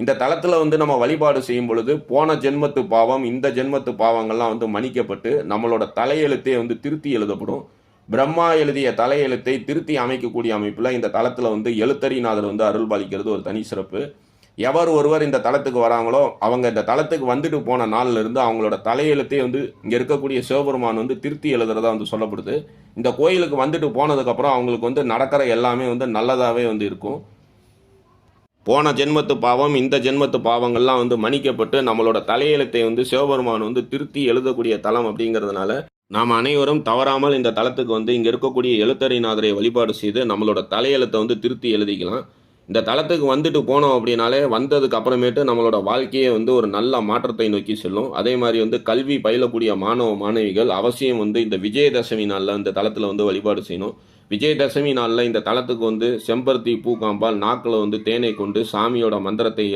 இந்த தளத்தில் வந்து நம்ம வழிபாடு செய்யும் பொழுது போன ஜென்மத்து பாவம் இந்த ஜென்மத்து பாவங்கள்லாம் வந்து மன்னிக்கப்பட்டு நம்மளோட தலையெழுத்தே வந்து திருத்தி எழுதப்படும். பிரம்மா எழுதிய தலையெழுத்தை திருத்தி அமைக்கக்கூடிய அமைப்பில் இந்த தளத்தில் வந்து எழுத்தறிநாதர் வந்து அருள் பாலிக்கிறது ஒரு தனி சிறப்பு. எவர் ஒருவர் இந்த தளத்துக்கு வராங்களோ அவங்க இந்த தளத்துக்கு வந்துட்டு போன நாளில் இருந்து அவங்களோட தலையெழுத்தே வந்து இங்கே இருக்கக்கூடிய சிவபெருமான் வந்து திருத்தி எழுதுறதா வந்து சொல்லப்படுது. இந்த கோயிலுக்கு வந்துட்டு போனதுக்கப்புறம் அவங்களுக்கு வந்து நடக்கிற எல்லாமே வந்து நல்லதாகவே வந்து இருக்கும். போன ஜென்மத்து பாவம் இந்த ஜென்மத்து பாவங்கள்லாம் வந்து மன்னிக்கப்பட்டு நம்மளோட தலையெழுத்தை வந்து சிவபெருமான் வந்து திருத்தி எழுதக்கூடிய தலம் அப்படிங்கிறதுனால நாம் அனைவரும் தவறாமல் இந்த தலத்துக்கு வந்து இங்கே இருக்கக்கூடிய எழுத்தறிநாதரை வழிபாடு செய்து நம்மளோட தலையெழுத்தை வந்து திருத்தி எழுதிக்கலாம். இந்த தளத்துக்கு வந்துட்டு போனோம் அப்படின்னாலே வந்ததுக்கு அப்புறமேட்டு நம்மளோட வாழ்க்கையே வந்து ஒரு நல்ல மாற்றத்தை நோக்கி செல்லும். அதே மாதிரி வந்து கல்வி பயிலக்கூடிய மாணவ மாணவிகள் அவசியம் வந்து இந்த விஜயதசமி நாளில் இந்த தளத்தில் வந்து வழிபாடு செய்யணும். விஜயதசமி நாளில் இந்த தளத்துக்கு வந்து செம்பருத்தி பூக்காம்பால் நாக்கில் வந்து தேனை கொண்டு சாமியோட மந்திரத்தை